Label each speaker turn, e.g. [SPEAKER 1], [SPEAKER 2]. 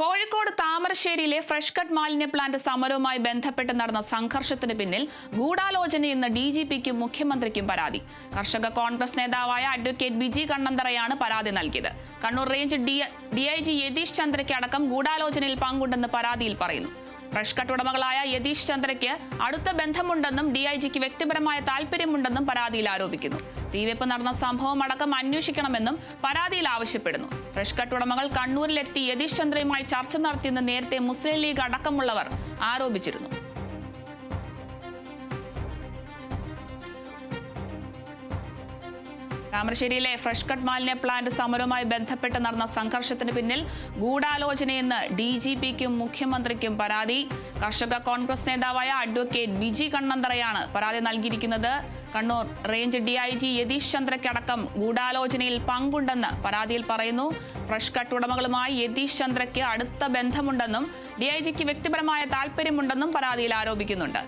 [SPEAKER 1] കോഴിക്കോട് താമരശ്ശേരിയിലെ fresh cut മാലിന്യ plant സമരവുമായി ബന്ധപ്പെട്ട് നടന്ന സംഘർഷത്തിന് പിന്നിൽ ഗൂഢാലോചനയെന്ന് ഡി ജി പിക്കും മുഖ്യമന്ത്രിക്കും പരാതി. കർഷക കോൺഗ്രസ് നേതാവായ അഡ്വക്കേറ്റ് ബിജി കണ്ണന്തറയാണ് പരാതി നൽകിയത്. Kannur range D I G Yathish ചന്ദ്രയ്ക്ക് അടക്കം ഗൂഢാലോചനയിൽ പങ്കുണ്ടെന്ന് പരാതിയിൽ പറയുന്നു. ഫ്രഷ് കട്ട് ഉടമകളായ യതീഷ് ചന്ദ്രയ്ക്ക് അടുത്ത ബന്ധമുണ്ടെന്നും ഡി ഐ ജിക്ക് വ്യക്തിപരമായ താല്പര്യമുണ്ടെന്നും പരാതിയിൽ ആരോപിക്കുന്നു. തീവെപ്പ് നടന്ന സംഭവം അടക്കം അന്വേഷിക്കണമെന്നും പരാതിയിൽ ആവശ്യപ്പെടുന്നു. ഫ്രഷ് കട്ട് ഉടമകൾ കണ്ണൂരിലെത്തി യതീഷ് ചന്ദ്രയുമായി ചർച്ച നടത്തിയെന്ന് നേരത്തെ മുസ്ലിം ലീഗ് അടക്കമുള്ളവർ ആരോപിച്ചിരുന്നു. താമരശ്ശേരിയിലെ ഫ്രഷ് കട്ട് മാലിന്യ പ്ലാന്റ് സമരവുമായി ബന്ധപ്പെട്ട് നടന്ന സംഘർഷത്തിന് പിന്നിൽ ഗൂഢാലോചനയെന്ന് ഡി ജി പിക്കും മുഖ്യമന്ത്രിക്കും പരാതി. കർഷക കോൺഗ്രസ് നേതാവായ അഡ്വക്കേറ്റ് ബിജി കണ്ണന്തറയാണ് പരാതി നൽകിയിരിക്കുന്നത്. Kannur range D I G Yathish ചന്ദ്രയ്ക്കടക്കം ഗൂഢാലോചനയിൽ പങ്കുണ്ടെന്ന് പരാതിയിൽ പറയുന്നു. ഫ്രഷ് കട്ട് ഉടമകളുമായി യതീഷ് ചന്ദ്രയ്ക്ക് അടുത്ത ബന്ധമുണ്ടെന്നും ഡി ഐ ജിക്ക് വ്യക്തിപരമായ താല്പര്യമുണ്ടെന്നും പരാതിയിൽ ആരോപിക്കുന്നുണ്ട്.